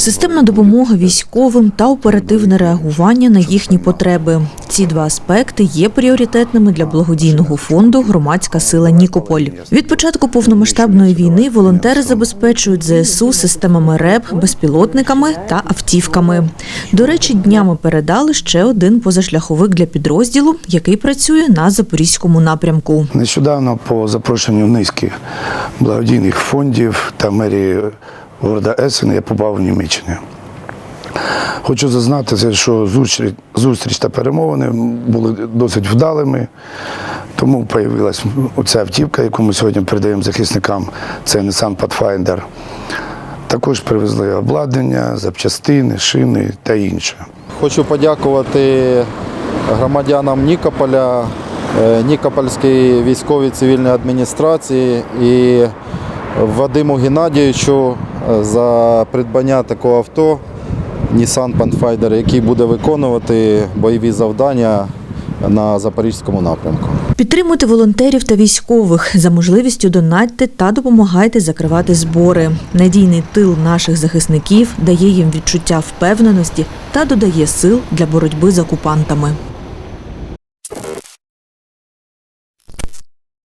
Системна допомога військовим та оперативне реагування на їхні потреби. Ці два аспекти є пріоритетними для благодійного фонду Громадська сила Нікополь. Від початку повномасштабної війни волонтери забезпечують ЗСУ системами РЕП, безпілотниками та автівками. До речі, днями передали ще один позашляховик для підрозділу, який працює на запорізькому напрямку. Нещодавно по запрошенню низки благодійних фондів та мерії города Есен я побав в Німеччині. Хочу зазнатися, що зустріч, зустріч та перемовини були досить вдалими, тому з'явилася оця автівка, яку ми сьогодні передаємо захисникам. Це Nissan Pathfinder. Також привезли обладнання, запчастини, шини та інше. Хочу подякувати громадянам Нікополя, е, Нікопольській військовій цивільній адміністрації і Вадиму Геннадійовичу за придбання такого авто Nissan Pathfinder, який буде виконувати бойові завдання на запорізькому напрямку. Підтримуйте волонтерів та військових за можливістю донатьте та допомагайте закривати збори. Надійний тил наших захисників дає їм відчуття впевненості та додає сил для боротьби з окупантами.